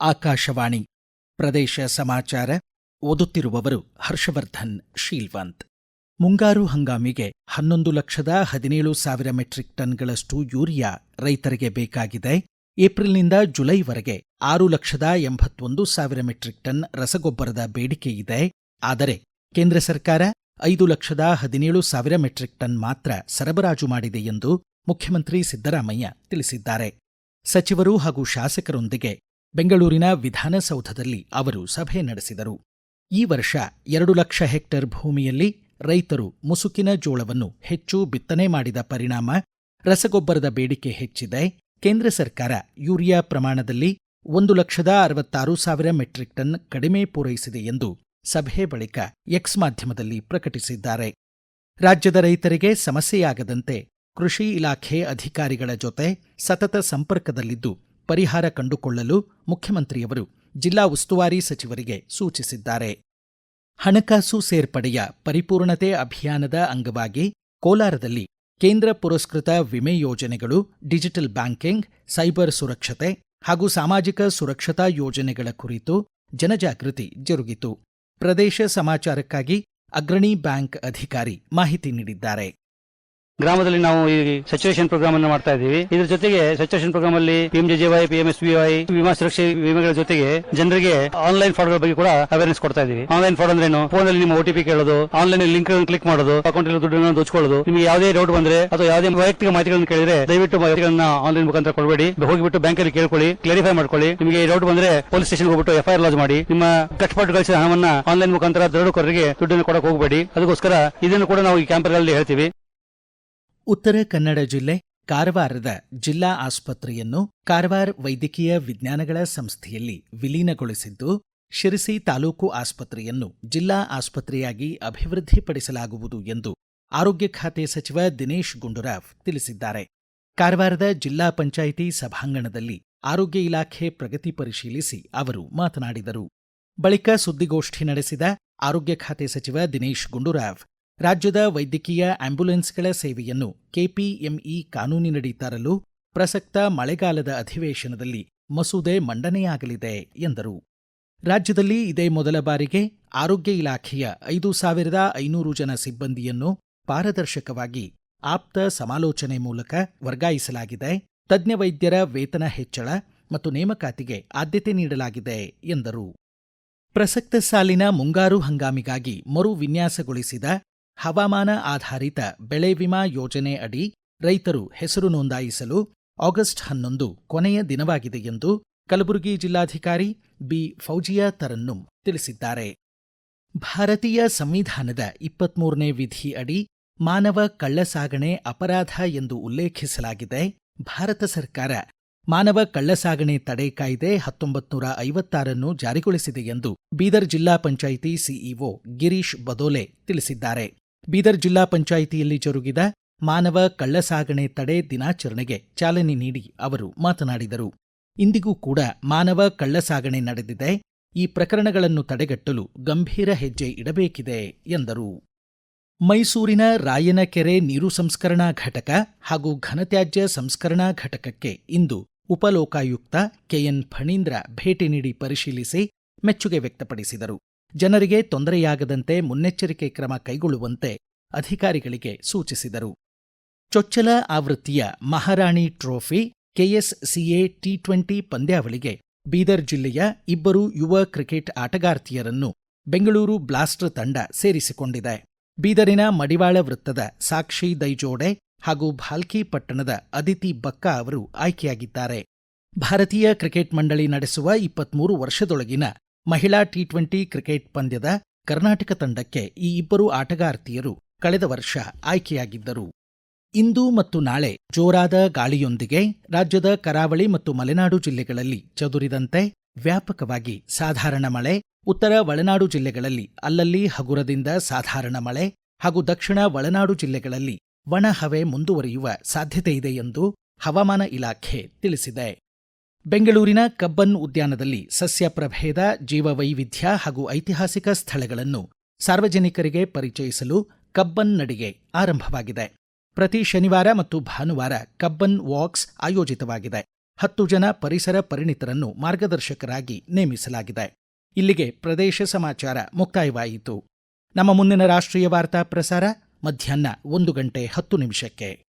ಆಕಾಶವಾಣಿ ಪ್ರದೇಶ ಸಮಾಚಾರ ಓದುತ್ತಿರುವವರು ಹರ್ಷವರ್ಧನ್, ಶೀಲ್ವಂತ್. ಮುಂಗಾರು ಹಂಗಾಮಿಗೆ ಹನ್ನೊಂದು ಲಕ್ಷದ ಹದಿನೇಳು ಸಾವಿರ ಮೆಟ್ರಿಕ್ ಟನ್ಗಳಷ್ಟು ಯೂರಿಯಾ ರೈತರಿಗೆ ಬೇಕಾಗಿದೆ. ಏಪ್ರಿಲ್ನಿಂದ ಜುಲೈವರೆಗೆ ಆರು ಲಕ್ಷದ ಎಂಬತ್ತೊಂದು ಸಾವಿರ ಮೆಟ್ರಿಕ್ ಟನ್ ರಸಗೊಬ್ಬರದ ಬೇಡಿಕೆಯಿದೆ ಆದರೆ ಕೇಂದ್ರ ಸರ್ಕಾರ ಐದು ಲಕ್ಷದ ಹದಿನೇಳು ಸಾವಿರ ಮೆಟ್ರಿಕ್ ಟನ್ ಮಾತ್ರ ಸರಬರಾಜು ಮಾಡಿದೆ ಎಂದು ಮುಖ್ಯಮಂತ್ರಿ ಸಿದ್ದರಾಮಯ್ಯ ತಿಳಿಸಿದ್ದಾರೆ. ಸಚಿವರು ಹಾಗೂ ಶಾಸಕರೊಂದಿಗೆ ಬೆಂಗಳೂರಿನ ವಿಧಾನಸೌಧದಲ್ಲಿ ಅವರು ಸಭೆ ನಡೆಸಿದರು. ಈ ವರ್ಷ ಎರಡು ಲಕ್ಷ ಹೆಕ್ಟೇರ್ ಭೂಮಿಯಲ್ಲಿ ರೈತರು ಮುಸುಕಿನ ಜೋಳವನ್ನು ಹೆಚ್ಚು ಬಿತ್ತನೆ ಮಾಡಿದ ಪರಿಣಾಮ ರಸಗೊಬ್ಬರದ ಬೇಡಿಕೆ ಹೆಚ್ಚಿದೆ. ಕೇಂದ್ರ ಸರ್ಕಾರ ಯೂರಿಯಾ ಪ್ರಮಾಣದಲ್ಲಿ ಒಂದು ಲಕ್ಷದ ಅರವತ್ತಾರು ಸಾವಿರ ಮೆಟ್ರಿಕ್ ಟನ್ ಕಡಿಮೆ ಪೂರೈಸಿದೆ ಎಂದು ಸಭೆ ಬಳಿಕ ಎಕ್ಸ್ ಮಾಧ್ಯಮದಲ್ಲಿ ಪ್ರಕಟಿಸಿದ್ದಾರೆ. ರಾಜ್ಯದ ರೈತರಿಗೆ ಸಮಸ್ಯೆಯಾಗದಂತೆ ಕೃಷಿ ಇಲಾಖೆ ಅಧಿಕಾರಿಗಳ ಜೊತೆ ಸತತ ಸಂಪರ್ಕದಲ್ಲಿದ್ದು ಪರಿಹಾರ ಕಂಡುಕೊಳ್ಳಲು ಮುಖ್ಯಮಂತ್ರಿಯವರು ಜಿಲ್ಲಾ ಉಸ್ತುವಾರಿ ಸಚಿವರಿಗೆ ಸೂಚಿಸಿದ್ದಾರೆ. ಹಣಕಾಸು ಸೇರ್ಪಡೆಯ ಪರಿಪೂರ್ಣತೆ ಅಭಿಯಾನದ ಅಂಗವಾಗಿ ಕೋಲಾರದಲ್ಲಿ ಕೇಂದ್ರ ಪುರಸ್ಕೃತ ವಿಮೆ ಯೋಜನೆಗಳು, ಡಿಜಿಟಲ್ ಬ್ಯಾಂಕಿಂಗ್, ಸೈಬರ್ ಸುರಕ್ಷತೆ ಹಾಗೂ ಸಾಮಾಜಿಕ ಸುರಕ್ಷತಾ ಯೋಜನೆಗಳ ಕುರಿತು ಜನಜಾಗೃತಿ ಜರುಗಿತು. ಪ್ರದೇಶ ಸಮಾಚಾರಕ್ಕಾಗಿ ಅಗ್ರಣಿ ಬ್ಯಾಂಕ್ ಅಧಿಕಾರಿ ಮಾಹಿತಿ ನೀಡಿದ್ದಾರೆ. ಗ್ರಾಮದಲ್ಲಿ ನಾವು ಈ ಸಚುರೇಷನ್ ಪ್ರೋಗ್ರಾಮ್ ಅನ್ನು ಮಾಡ್ತಾ ಇದ್ದೀವಿ. ಇದ್ರ ಜೊತೆಗೆ ಸಚುರೇಷನ್ ಪ್ರೋಗ್ರಾಮ್ ಅಲ್ಲಿ ಪಿಎಂಜೆಜೆವೈ ಪಿಎಂಎಸ್ವಿಐ ವಿಮಾ ಸುರಕ್ಷೆ ವಿಮೆಗಳ ಜೊತೆಗೆ ಜನರಿಗೆ ಆನ್ಲೈನ್ ಫ್ರಾಡ್ ಬಗ್ಗೆ ಕೂಡ ಅವೇರ್ನೆಸ್ ಕೊಡ್ತಾ ಇದೀವಿ ಆನ್ಲೈನ್ ಫ್ರಾಡ್ ಅಂದ್ರೆ ಏನು? ಫೋನ್ ಅಲ್ಲಿ ನಿಮ್ಮ ಓಟಿಪಿ ಕೇಳೋದು, ಆನ್ಲೈನ್ ಲಿಂಕ್ ಕ್ಲಿಕ್ ಮಾಡೋದು ಅಕೌಂಟ್ ದುಡ್ಡನ್ನು ದೋಚ್ಕೊಳ್ಳೋದು, ನಿಮಗೆ ಯಾವುದೇ ಡೌಟ್ ಬಂದ್ರೆ ಅಥವಾ ಯಾವುದೇ ವೈಯಕ್ತಿಕ ಮಾಹಿತಿಗಳನ್ನು ಕೇಳಿದ್ರೆ ದಯವಿಟ್ಟು ಮಾಹಿತಿಗಳನ್ನ ಆನ್ಲೈನ್ ಮುಖಾಂತರ ಕೊಡಬೇಡಿ. ಹೋಗಿಬಿಟ್ಟು ಬ್ಯಾಂಕ್ ಅಲ್ಲಿ ಕೇಳ್ಕೊಳ್ಳಿ ಕ್ಲಾರಿಫೈ ಮಾಡ್ಕೊಳ್ಳಿ. ನಿಮಗೆ ಡೌಟ್ ಬಂದ್ರೆ ಪೊಲೀಸ್ ಸ್ಟೇಷನ್ ಹೋಗ್ಬಿಟ್ಟು ಎಫ್ಐಆರ್ ಲಾಜ್ ಮಾಡಿ, ನಿಮ್ಮ ಕಷ್ಟಪಟ್ಟು ಗಳಿಸಿದ ಹಣವನ್ನ ಆನ್ಲೈನ್ ಮುಖಾಂತರ ದರೋಡೆಕೋರರಿಗೆ ದುಡ್ಡನ್ನು ಕೊಡಕ್ಕೆ ಹೋಗಬೇಡಿ. ಅದಕ್ಕೋಸ್ಕರ ಇದನ್ನು ಕೂಡ ನಾವು ಈ ಕ್ಯಾಂಪರ್ಗಳಲ್ಲಿ ಹೇಳ್ತೀವಿ. ಉತ್ತರ ಕನ್ನಡ ಜಿಲ್ಲೆ ಕಾರವಾರದ ಜಿಲ್ಲಾ ಆಸ್ಪತ್ರೆಯನ್ನು ಕಾರವಾರ ವೈದ್ಯಕೀಯ ವಿಜ್ಞಾನಗಳ ಸಂಸ್ಥೆಯಲ್ಲಿ ವಿಲೀನಗೊಳಿಸಿದ್ದು, ಶಿರಸಿ ತಾಲೂಕು ಆಸ್ಪತ್ರೆಯನ್ನು ಜಿಲ್ಲಾ ಆಸ್ಪತ್ರೆಯಾಗಿ ಅಭಿವೃದ್ಧಿಪಡಿಸಲಾಗುವುದು ಎಂದು ಆರೋಗ್ಯ ಖಾತೆ ಸಚಿವ ದಿನೇಶ್ ಗುಂಡೂರಾವ್ ತಿಳಿಸಿದ್ದಾರೆ. ಕಾರವಾರದ ಜಿಲ್ಲಾ ಪಂಚಾಯಿತಿ ಸಭಾಂಗಣದಲ್ಲಿ ಆರೋಗ್ಯ ಇಲಾಖೆ ಪ್ರಗತಿ ಪರಿಶೀಲಿಸಿ ಅವರು ಮಾತನಾಡಿದರು. ಬಳಿಕ ಸುದ್ದಿಗೋಷ್ಠಿ ನಡೆಸಿದ ಆರೋಗ್ಯ ಖಾತೆ ಸಚಿವ ದಿನೇಶ್ ಗುಂಡೂರಾವ್ ರಾಜ್ಯದ ವೈದ್ಯಕೀಯ ಆಂಬ್ಯುಲೆನ್ಸ್ಗಳ ಸೇವೆಯನ್ನು ಕೆಪಿಎಂಇ ಕಾನೂನಿನಡಿ ತರಲು ಪ್ರಸಕ್ತ ಮಳೆಗಾಲದ ಅಧಿವೇಶನದಲ್ಲಿ ಮಸೂದೆ ಮಂಡನೆಯಾಗಲಿದೆ ಎಂದರು. ರಾಜ್ಯದಲ್ಲಿ ಇದೇ ಮೊದಲ ಬಾರಿಗೆ ಆರೋಗ್ಯ ಇಲಾಖೆಯ ಐದು ಸಾವಿರದ ಐನೂರು ಜನ ಸಿಬ್ಬಂದಿಯನ್ನು ಪಾರದರ್ಶಕವಾಗಿ ಆಪ್ತ ಸಮಾಲೋಚನೆ ಮೂಲಕ ವರ್ಗಾಯಿಸಲಾಗಿದೆ. ತಜ್ಞ ವೈದ್ಯರ ವೇತನ ಹೆಚ್ಚಳ ಮತ್ತು ನೇಮಕಾತಿಗೆ ಆದ್ಯತೆ ನೀಡಲಾಗಿದೆ ಎಂದರು. ಪ್ರಸಕ್ತ ಸಾಲಿನ ಮುಂಗಾರು ಹಂಗಾಮಿಗಾಗಿ ಮರು ವಿನ್ಯಾಸಗೊಳಿಸಿದ ಹವಾಮಾನ ಆಧಾರಿತ ಬೆಳೆ ವಿಮಾ ಯೋಜನೆ ಅಡಿ ರೈತರು ಹೆಸರು ನೋಂದಾಯಿಸಲು ಆಗಸ್ಟ್ ಹನ್ನೊಂದು ಕೊನೆಯ ದಿನವಾಗಿದೆ ಎಂದು ಕಲಬುರಗಿ ಜಿಲ್ಲಾಧಿಕಾರಿ ಬಿ. ಫೌಜಿಯಾ ತರನ್ನುಂ ತಿಳಿಸಿದ್ದಾರೆ. ಭಾರತೀಯ ಸಂವಿಧಾನದ ಇಪ್ಪತ್ಮೂರನೇ ವಿಧಿ ಅಡಿ ಮಾನವ ಕಳ್ಳಸಾಗಣೆ ಅಪರಾಧ ಎಂದು ಉಲ್ಲೇಖಿಸಲಾಗಿದೆ. ಭಾರತ ಸರ್ಕಾರ ಮಾನವ ಕಳ್ಳಸಾಗಣೆ ತಡೆ ಕಾಯ್ದೆ ಹತ್ತೊಂಬತ್ತು ನೂರ ಐವತ್ತಾರನ್ನು ಜಾರಿಗೊಳಿಸಿದೆ ಎಂದು ಬೀದರ್ ಜಿಲ್ಲಾ ಪಂಚಾಯಿತಿ ಸಿಇಒ ಗಿರೀಶ್ ಬದೋಲೆ ತಿಳಿಸಿದ್ದಾರೆ. ಬೀದರ್ ಜಿಲ್ಲಾ ಪಂಚಾಯಿತಿಯಲ್ಲಿ ಜರುಗಿದ ಮಾನವ ಕಳ್ಳಸಾಗಣೆ ತಡೆ ದಿನಾಚರಣೆಗೆ ಚಾಲನೆ ನೀಡಿ ಅವರು ಮಾತನಾಡಿದರು. ಇಂದಿಗೂ ಕೂಡ ಮಾನವ ಕಳ್ಳಸಾಗಣೆ ನಡೆದಿದೆ. ಈ ಪ್ರಕರಣಗಳನ್ನು ತಡೆಗಟ್ಟಲು ಗಂಭೀರ ಹೆಜ್ಜೆ ಇಡಬೇಕಿದೆ ಎಂದರು. ಮೈಸೂರಿನ ರಾಯನಕೆರೆ ನೀರು ಸಂಸ್ಕರಣಾ ಘಟಕ ಹಾಗೂ ಘನತ್ಯಾಜ್ಯ ಸಂಸ್ಕರಣಾ ಘಟಕಕ್ಕೆ ಇಂದು ಉಪಲೋಕಾಯುಕ್ತ ಕೆಎನ್ ಫಣೀಂದ್ರ ಭೇಟಿ ನೀಡಿ ಪರಿಶೀಲಿಸಿ ಮೆಚ್ಚುಗೆ ವ್ಯಕ್ತಪಡಿಸಿದರು. ಜನರಿಗೆ ತೊಂದರೆಯಾಗದಂತೆ ಮುನ್ನೆಚ್ಚರಿಕೆ ಕ್ರಮ ಕೈಗೊಳ್ಳುವಂತೆ ಅಧಿಕಾರಿಗಳಿಗೆ ಸೂಚಿಸಿದರು. ಚೊಚ್ಚಲ ಆವೃತ್ತಿಯ Maharani trophy KSCA T twenty ಪಂದ್ಯಾವಳಿಗೆ Bidar ಜಿಲ್ಲೆಯ ಇಬ್ಬರು ಯುವ ಕ್ರಿಕೆಟ್ ಆಟಗಾರ್ತಿಯರನ್ನು ಬೆಂಗಳೂರು ಬ್ಲಾಸ್ಟರ್ ತಂಡ ಸೇರಿಸಿಕೊಂಡಿದೆ. ಬೀದರಿನ ಮಡಿವಾಳ ವೃತ್ತದ ಸಾಕ್ಷಿ ದೈಜೋಡೆ ಹಾಗೂ ಭಾಲ್ಕಿ ಪಟ್ಟಣದ ಅದಿತಿ ಬಕ್ಕಾ ಅವರು ಆಯ್ಕೆಯಾಗಿದ್ದಾರೆ. ಭಾರತೀಯ ಕ್ರಿಕೆಟ್ ಮಂಡಳಿ ನಡೆಸುವ ಇಪ್ಪತ್ಮೂರು ವರ್ಷದೊಳಗಿನ ಮಹಿಳಾ ಟಿ ಟ್ವೆಂಟಿ ಕ್ರಿಕೆಟ್ ಪಂದ್ಯದ ಕರ್ನಾಟಕ ತಂಡಕ್ಕೆ ಈ ಇಬ್ಬರು ಆಟಗಾರ್ತಿಯರು ಕಳೆದ ವರ್ಷ ಆಯ್ಕೆಯಾಗಿದ್ದರು. ಇಂದು ಮತ್ತು ನಾಳೆ ಜೋರಾದ ಗಾಳಿಯೊಂದಿಗೆ ರಾಜ್ಯದ ಕರಾವಳಿ ಮತ್ತು ಮಲೆನಾಡು ಜಿಲ್ಲೆಗಳಲ್ಲಿ ಚದುರಿದಂತೆ ವ್ಯಾಪಕವಾಗಿ ಸಾಧಾರಣ ಮಳೆ, ಉತ್ತರ ಒಳನಾಡು ಜಿಲ್ಲೆಗಳಲ್ಲಿ ಅಲ್ಲಲ್ಲಿ ಹಗುರದಿಂದ ಸಾಧಾರಣ ಮಳೆ ಹಾಗೂ ದಕ್ಷಿಣ ಒಳನಾಡು ಜಿಲ್ಲೆಗಳಲ್ಲಿ ಒಣಹವೆ ಮುಂದುವರಿಯುವ ಸಾಧ್ಯತೆಯಿದೆ ಎಂದು ಹವಾಮಾನ ಇಲಾಖೆ ತಿಳಿಸಿದೆ. ಬೆಂಗಳೂರಿನ ಕಬ್ಬನ್ ಉದ್ಯಾನದಲ್ಲಿ ಸಸ್ಯ ಪ್ರಭೇದ, ಜೀವವೈವಿಧ್ಯ ಹಾಗೂ ಐತಿಹಾಸಿಕ ಸ್ಥಳಗಳನ್ನು ಸಾರ್ವಜನಿಕರಿಗೆ ಪರಿಚಯಿಸಲು ಕಬ್ಬನ್ ನಡಿಗೆ ಆರಂಭವಾಗಿದೆ. ಪ್ರತಿ ಶನಿವಾರ ಮತ್ತು ಭಾನುವಾರ ಕಬ್ಬನ್ ವಾಕ್ಸ್ ಆಯೋಜಿತವಾಗಿದೆ. ಹತ್ತು ಜನ ಪರಿಸರ ಪರಿಣಿತರನ್ನು ಮಾರ್ಗದರ್ಶಕರಾಗಿ ನೇಮಿಸಲಾಗಿದೆ. ಇಲ್ಲಿಗೆ ಪ್ರದೇಶ ಸಮಾಚಾರ ಮುಕ್ತಾಯವಾಯಿತು. ನಮ್ಮ ಮುಂದಿನ ರಾಷ್ಟ್ರೀಯ ವಾರ್ತಾ ಪ್ರಸಾರ ಮಧ್ಯಾಹ್ನ ಒಂದು ಗಂಟೆ ಹತ್ತು ನಿಮಿಷಕ್ಕೆ.